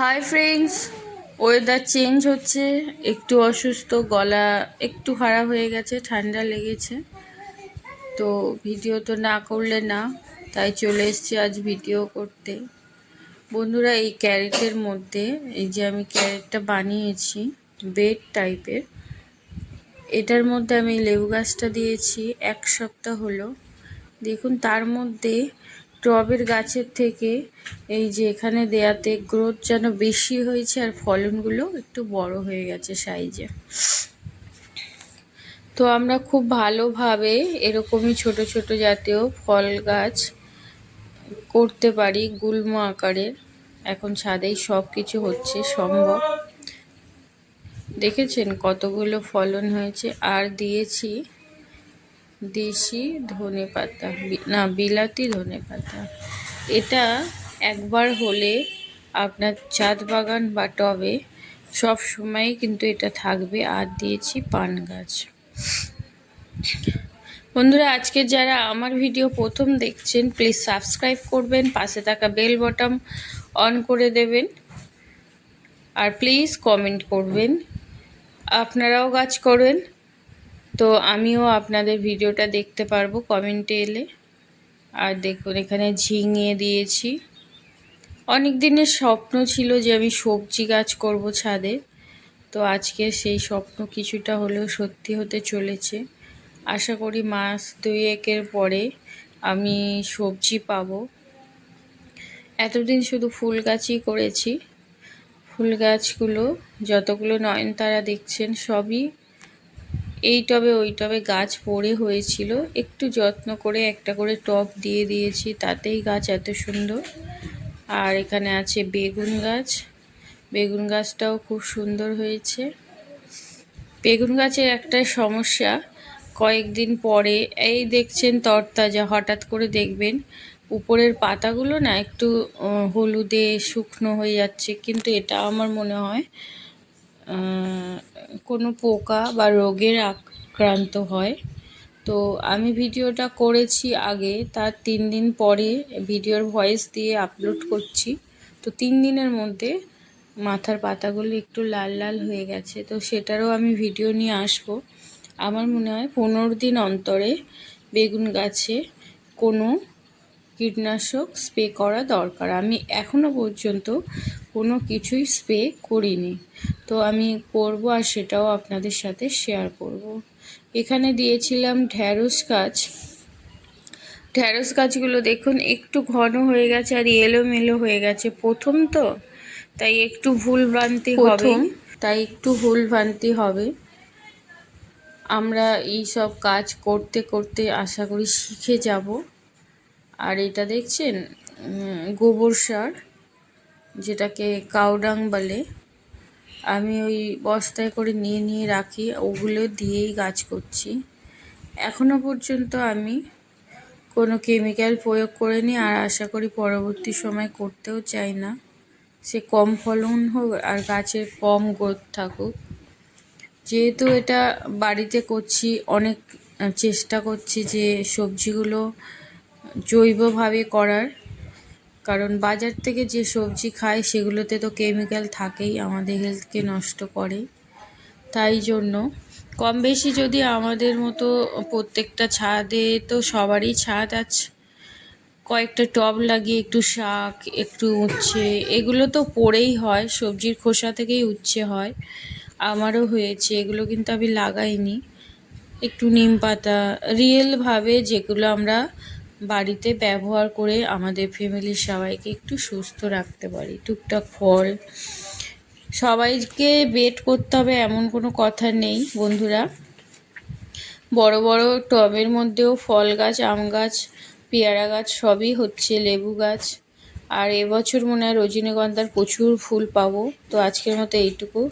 Hi friends weather change হচ্ছে। একটু অসুস্থ, গলা একটু খারাপ হয়ে গেছে, ঠান্ডা লেগেছে। তো ভিডিও তো না করলে না, তাই চলে এসেছি আজ ভিডিও করতে। বন্ধুরা, এই ক্যারেটের মধ্যে, এই যে আমি ক্যারেটটা বানিয়েছি বেড টাইপের এটার মধ্যে আমি লেবু গাছটা দিয়েছি, এক সপ্তাহ হলো। দেখুন, তার মধ্যে টবের গাছের থেকে এই যে এখানে দেয়াতে গ্রোথ যেন বেশি হয়েছে আর ফলনগুলো একটু বড় হয়ে গেছে সাইজে তো আমরা খুব ভালোভাবে এরকমই ছোট ছোট জাতীয় ফল গাছ করতে পারি গুল্ম আকারের। এখন ছাদেই সব কিছু হচ্ছে সম্ভব। দেখেছেন কতগুলো ফলন হয়েছে? আর দিয়েছি দেশি ধনে পাতা না, বিলাতি ধনে পাতা। এটা একবার হলে আপনার চাঁদ বাগান বা টবে সব সময় কিন্তু এটা থাকবে। আর দিয়েছি পান গাছ। বন্ধুরা, আজকে যারা আমার ভিডিও প্রথম দেখছেন প্লিজ সাবস্ক্রাইব করবেন, পাশে থাকা বেল বটম অন করে দেবেন। আর প্লিজ কমেন্ট করবেন। আপনারাও গাছ করেন। তো আমিও আপনাদের ভিডিওটা দেখতে পারব কমেন্টে এলে। আর দেখুন, এখানে ঝিঙে দিয়েছি। অনেক দিনের স্বপ্ন ছিল যে আমি সবজি গাছ করব ছাদে। তো আজকে সেই স্বপ্ন কিছুটা হলেও সত্যি হতে চলেছে। আশা করি মাস দুয়েকের পরে আমি সবজি পাবো। এতদিন শুধু ফুল গাছই করেছি। ফুল গাছগুলো যতগুলো নয়নতারা দেখছেন সবই এই টবে, ওই টবে গাছ পড়ে হয়েছিল। একটু যত্ন করে একটা করে টব দিয়ে দিয়েছি, তাতেই গাছ এত সুন্দর। আর এখানে আছে বেগুন গাছ। বেগুন গাছটাও খুব সুন্দর হয়েছে। বেগুন গাছের একটা সমস্যা, কয়েকদিন পরে, এই দেখছেন তরতাজা, হঠাৎ করে দেখবেন উপরের পাতাগুলো না একটু হলুদে শুকনো হয়ে যাচ্ছে। কিন্তু এটা আমার মনে হয় কোনো পোকা বা রোগের আক্রান্ত হয়। তো আমি ভিডিওটা করেছি আগে, তার তিন দিন পরে ভিডিওর ভয়েস দিয়ে আপলোড করছি। তো তিন দিনের মধ্যে মাথার পাতাগুলো একটু লাল লাল হয়ে গেছে, তো সেটারও আমি ভিডিও নিয়ে আসব। আমার মনে হয় পনেরো দিন অন্তরে বেগুন গাছে কোনো কীটনাশক স্প্রে করা দরকার। আমি এখনও পর্যন্ত কোনো কিছুই স্প্রে করিনি। তো আমি করব আর সেটাও আপনাদের সাথে শেয়ার করব। এখানে দিয়েছিলাম ঢ্যাঁড়স গাছ। ঢ্যাঁড়স গাছগুলো দেখুন একটু ঘন হয়ে গেছে আর এলোমেলো হয়ে গেছে। প্রথম তো তাই একটু ভুল ভ্রান্তি হবে। তাই একটু ভুল ভ্রান্তি হবে। আমরা এই সব কাজ করতে করতে আশা করি শিখে যাব। আর এটা দেখছেন? গোবর সার, যেটাকে কাউডাং বলে। আমি ওই বস্তায় করে নিয়ে নিয়ে রাখি, ওগুলো দিয়েই গাছ করছি। এখনও পর্যন্ত আমি কোনো কেমিক্যাল প্রয়োগ করিনি আর আশা করি পরবর্তী সময় করতেও চাই না। সে কম ফলন হোক আর গাছের কম গ্রোথ থাকুক। যেহেতু এটা বাড়িতে করছি, অনেক চেষ্টা করছি যে সবজিগুলো জৈবভাবে করার। কারণ বাজার থেকে যে সবজি খাই সেগুলোতে তো কেমিক্যাল থাকেই, আমাদের হেলথকে নষ্ট করে। তাই জন্য কম বেশি যদি আমাদের মতো প্রত্যেকটা ছাদে তো সবারই ছাদ আছে, কয়েকটা টব লাগিয়ে একটু শাক, একটু উচ্ছে, এগুলো তো পড়েই হয়, সবজির খোসা থেকেই উচ্ছে হয়। আমারও হয়েছে, এগুলো কিন্তু আমি লাগাইনি। একটু নিম পাতা রিয়েলভাবে যেগুলো আমরা বাড়িতে ব্যবহার করে আমাদের ফ্যামিলির সবাইকে একটু সুস্থ রাখতে পারি। টুকটাক ফল। সবাইকে বেট করতে হবে, এমন কোনো কথা নেই, বন্ধুরা। বড় বড় টবের মধ্যেও ফল গাছ, আম গাছ, পেয়ারা গাছ সবই হচ্ছে, লেবু গাছ। আর এবছর মনে হয় রজনীগন্ধার প্রচুর ফুল পাবো, তো আজকের মতো এইটুকু।